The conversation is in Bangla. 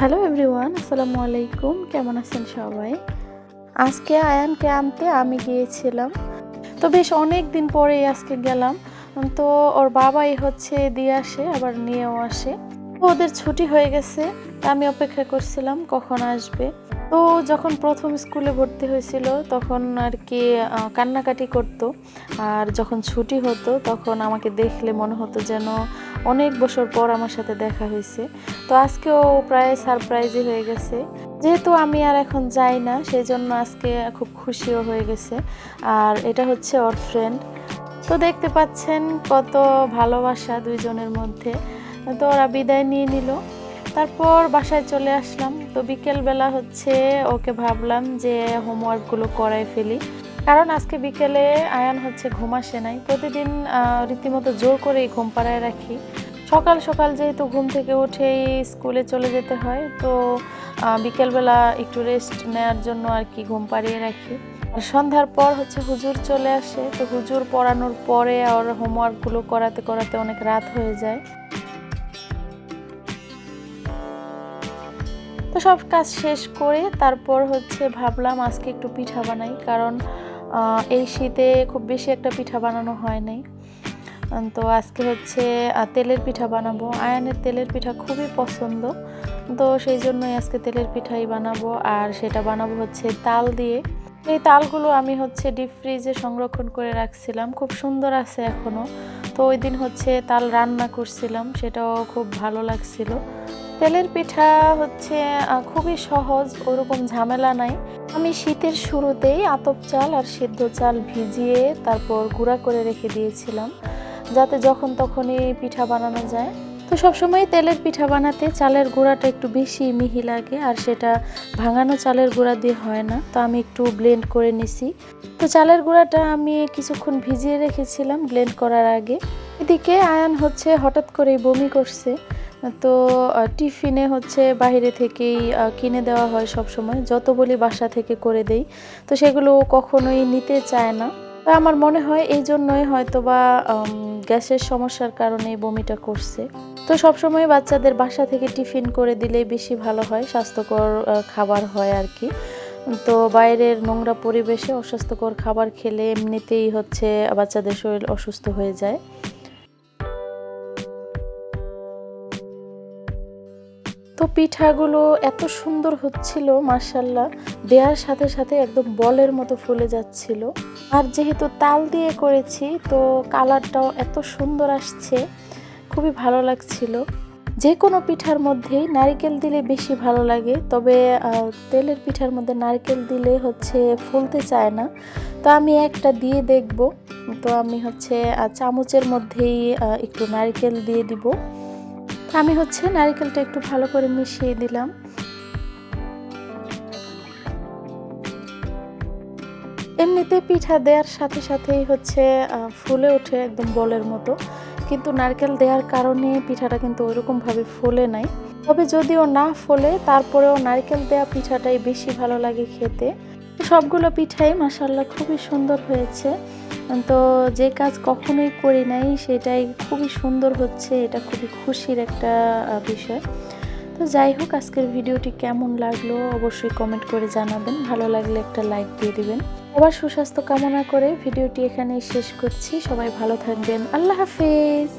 হ্যালো এভরিওয়ান আসসালামু আলাইকুম। কেমন আছেন সবাই? আজকে আয়ানকে আনতে আমি গিয়েছিলাম। তো বেশ অনেক দিন পরেই আজকে গেলাম। তো ওর বাবাই হচ্ছে দিয়ে আসে, আবার নিয়েও আসে। ওদের ছুটি হয়ে গেছে, আমি অপেক্ষা করছিলাম কখন আসবে। তো যখন প্রথম স্কুলে ভর্তি হয়েছিল, তখন আর কি কান্নাকাটি করতো। আর যখন ছুটি হতো, তখন আমাকে দেখলে মনে হতো যেন অনেক বছর পর আমার সাথে দেখা হয়েছে। তো আজকেও প্রায় সারপ্রাইজই হয়ে গেছে। যেহেতু আমি আর এখন যাই না সেই জন্য আজকে খুব খুশিও হয়ে গেছে। আর এটা হচ্ছে ওর ফ্রেন্ড তো দেখতে পাচ্ছেন কত ভালোবাসা দুইজনের মধ্যে। তো ওরা বিদায় নিয়ে নিল। তারপর বাসায় চলে আসলাম। তো বিকেলবেলা হচ্ছে ওকে ভাবলাম যে হোমওয়ার্কগুলো করাই ফেলি। কারণ আজকে বিকেলে আয়ান হচ্ছে ঘুম আসে নাই। প্রতিদিন রীতিমতো জোর করেই ঘুম পাড়ায় রাখি। সকাল সকাল যেহেতু ঘুম থেকে উঠেই স্কুলে চলে যেতে হয়, তো বিকেলবেলা একটু রেস্ট নেওয়ার জন্য আর কি ঘুম পাড়িয়ে রাখি। আর সন্ধ্যার পর হচ্ছে হুজুর চলে আসে, তো হুজুর পড়ানোর পরে আর হোমওয়ার্কগুলো করাতে করাতে অনেক রাত হয়ে যায়। তো সব কাজ শেষ করে তারপর হচ্ছে ভাবলাম আজকে একটু পিঠা বানাই, কারণ এই শীতে খুব বেশি একটা পিঠা বানানো হয় নাই। তো আজকে হচ্ছে তেলের পিঠা বানাবো। আয়ানের তেলের পিঠা খুবই পছন্দ। তো সেই জন্যই আজকে তেলের পিঠাই বানাবো। আর সেটা বানাবো হচ্ছে তাল দিয়ে। এই তালগুলো আমি হচ্ছে ডিপ ফ্রিজে সংরক্ষণ করে রাখছিলাম। খুব সুন্দর আছে এখনও তো ওই দিন হচ্ছে তাল রান্না করছিলাম। সেটাও খুব ভালো লাগছিল। তেলের পিঠা হচ্ছে খুবই সহজ, ওরকম ঝামেলা নাই। আমি শীতের শুরুতেই আতপ চাল আর সিদ্ধ চাল ভিজিয়ে তারপর গুঁড়া করে রেখে দিয়েছিলাম, যাতে যখন তখনই পিঠা বানানো যায়। তো সবসময় তেলের পিঠা বানাতে চালের গুঁড়াটা একটু বেশি মিহি লাগে, আর সেটা ভাঙানো চালের গুঁড়া দিয়ে হয় না। তো আমি একটু ব্লেন্ড করে নিছি। তো চালের গুঁড়াটা আমি কিছুক্ষণ ভিজিয়ে রেখেছিলাম ব্লেন্ড করার আগে। এদিকে আয়ান হচ্ছে হঠাৎ করেই বমি করছে। তো টিফিনে হচ্ছে বাইরে থেকেই কিনে দেওয়া হয় সব সময় যত বলি বাসা থেকে করে দেই। তো সেগুলো কখনোই নিতে চায় না। তো আমার মনে হয় এই জন্যই হয়তো বা গ্যাসের সমস্যার কারণে বমিটা করছে। তো সবসময় বাচ্চাদের বাসা থেকে টিফিন করে দিলেই বেশি ভালো হয়। স্বাস্থ্যকর খাবার হয় আর কি। তো বাইরের নোংরা পরিবেশে অস্বাস্থ্যকর খাবার খেলে এমনিতেই হচ্ছে বাচ্চাদের শরীর অসুস্থ হয়ে যায়। তো পিঠাগুলো এত সুন্দর হচ্ছিল মার্শাল্লাহ দেওয়ার সাথে সাথে একদম বলের মতো ফুলে যাচ্ছিল। আর যেহেতু তাল দিয়ে করেছি, তো কালারটাও এত সুন্দর আসছে, খুবই ভালো লাগছিল। যে কোনো পিঠার মধ্যেই নারকেল দিলে বেশি ভালো লাগে, তবে তেলের পিঠার মধ্যে নারকেল দিলে হচ্ছে ফুলতে চায় না। তো আমি একটা দিয়ে দেখব। তো আমি হচ্ছে চামচের মধ্যেই একটু নারকেল দিয়ে দিব। আমি হচ্ছে নারকেলটা একটু ভালো করে মিশিয়ে দিলাম। এমনিতে পিঠা দেওয়ার সাথে সাথেই হচ্ছে ফুলে ওঠে একদম বলের মতো। কিন্তু নারকেল দেওয়ার কারণে পিঠাটা কিন্তু ওইরকমভাবে ফোলে নাই। তবে যদিও না ফোলে, তারপরেও নারকেল দেওয়া পিঠাটাই বেশি ভালো লাগে খেতে। সবগুলো পিঠাই মাসাল্লাহ খুবই সুন্দর হয়েছে। তো যে কাজ কখনোই করি নাই, সেটাই খুবই সুন্দর হচ্ছে, এটা খুবই খুশির একটা বিষয়। তো যাই হোক, আজকের ভিডিওটি কেমন লাগল অবশ্যই কমেন্ট করে জানাবেন। ভালো লাগলে একটা লাইক দিয়ে দিবেন। আবার সুস্বাস্থ্য কামনা করে ভিডিওটি এখানেই শেষ করছি। সবাই ভালো থাকবেন। আল্লাহ হাফেজ!